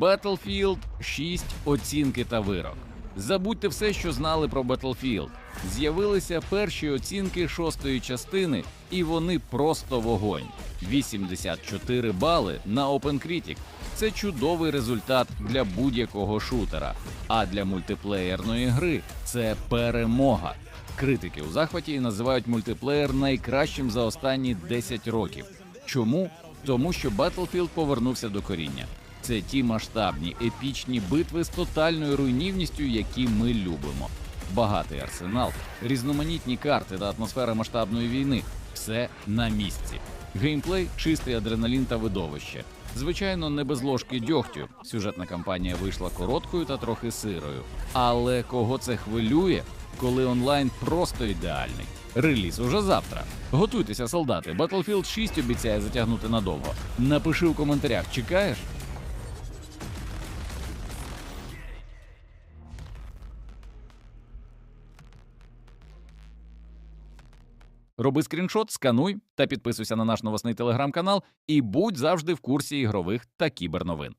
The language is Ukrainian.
Battlefield 6. Оцінки та вирок. Забудьте все, що знали про Battlefield. З'явилися перші оцінки шостої частини, і вони просто вогонь. 84 бали на OpenCritic. Це чудовий результат для будь-якого шутера. А для мультиплеєрної гри це перемога. Критики у захваті називають мультиплеєр найкращим за останні 10 років. Чому? Тому що Battlefield повернувся до коріння. Це ті масштабні епічні битви з тотальною руйнівністю, які ми любимо. Багатий арсенал, різноманітні карти та атмосфера масштабної війни все на місці. Геймплей, чистий адреналін та видовище. Звичайно, не без ложки дьогтю. Сюжетна кампанія вийшла короткою та трохи сирою. Але кого це хвилює, коли онлайн просто ідеальний? Реліз уже завтра. Готуйтеся, солдати. Battlefield 6 обіцяє затягнути надовго. Напиши у коментарях, чекаєш? Роби скріншот, скануй та підписуйся на наш новосний телеграм-канал і будь завжди в курсі ігрових та кіберновин.